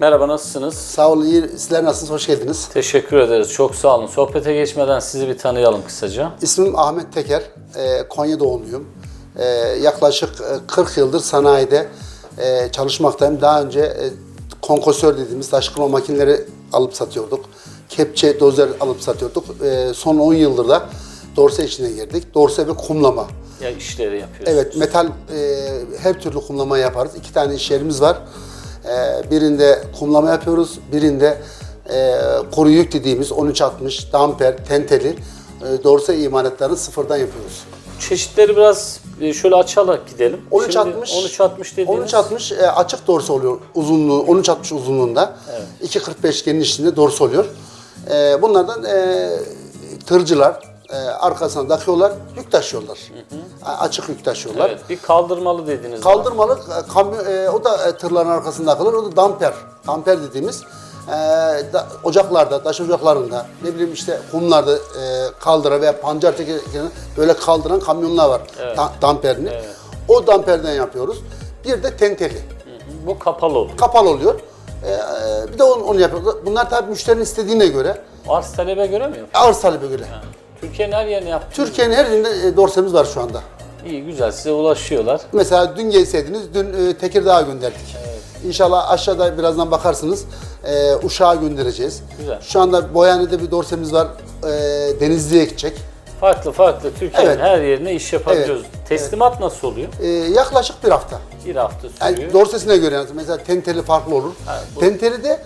Merhaba nasılsınız? Sağ olun, iyi. Sizler nasılsınız? Hoş geldiniz. Teşekkür ederiz. Çok sağ olun. Sohbete geçmeden sizi bir tanıyalım kısaca. İsmim Ahmet Teker. Ee, Konya doğumluyum. Ee, yaklaşık e, 40 yıldır sanayide e, çalışmaktayım. Daha önce e, konkosör dediğimiz taş kırma makineleri alıp satıyorduk. Kepçe, dozer alıp satıyorduk. E, son 10 yıldır da dorse içine girdik. Dorse ve kumlama. Ya işleri yapıyorsunuz. Evet, metal e, her türlü kumlama yaparız. İki tane iş yerimiz var. E, birinde kumlama yapıyoruz, birinde e, kuru yük dediğimiz 1360, damper, tenteli e, dorse imalatlarını sıfırdan yapıyoruz. Çeşitleri biraz e, şöyle açarak gidelim. 1360, Şimdi 1360 dediğiniz 1360 e, açık dorse oluyor uzunluğu, 1360 uzunluğunda. 2.45 genişliğinde dorse oluyor. E, bunlardan e, tırcılar e, arkasına takıyorlar, yük taşıyorlar. A- Açık yük taşıyorlar. Evet, bir kaldırmalı dediniz. Kaldırmalı e, kamyon, e, o da e, tırların arkasında takılır. O da damper. Damper dediğimiz e, da- ocaklarda, taş ocaklarında, ne bileyim işte kumlarda e, kaldıran veya pancar tekerlerini böyle kaldıran kamyonlar var. Da- damperini. O damperden yapıyoruz. Bir de tenteli. Bu kapalı olur. Kapalı oluyor. E, e, bir de onu, onu yapıyoruz. Bunlar tabii müşterinin istediğine göre, Arz talebe göre mi yapıyor? arz talebe göre. Türkiye'nin her yerine yaptınız. Türkiye'nin her yerinde e, dorsemiz var şu anda. İyi güzel size ulaşıyorlar. Mesela dün gelseydiniz, dün e, Tekirdağ'a gönderdik. İnşallah aşağıda birazdan bakarsınız. E, Uşak'a göndereceğiz. Güzel. Şu anda Boyane'de bir dorsemiz var. E, Denizli'ye gidecek. Farklı farklı Türkiye'nin Evet. her yerine iş yapabiliyoruz. Teslimat nasıl oluyor? E, yaklaşık bir hafta. Bir hafta sürüyor. Yani dorsesine göre yani mesela tenteli farklı olur. Ha, bu- Tenteli de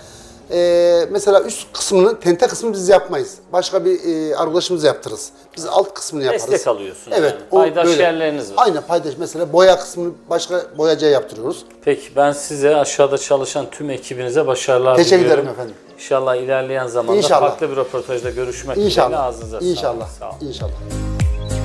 e, mesela üst kısmını, tente kısmını biz yapmayız. Başka bir e, arkadaşımız yaptırırız. Biz alt kısmını yaparız. Destek alıyorsunuz Evet. yani. Paydaş böyle. yerleriniz var. Aynen paydaş. Mesela boya kısmını başka boyacıya yaptırıyoruz. Peki ben size aşağıda çalışan tüm ekibinize başarılar Teşekkür diliyorum. ederim efendim. İnşallah ilerleyen zamanda İnşallah. farklı bir röportajda görüşmek dileğiyle İnşallah. ağzınıza sağlık. İnşallah. Sağ olun. İnşallah.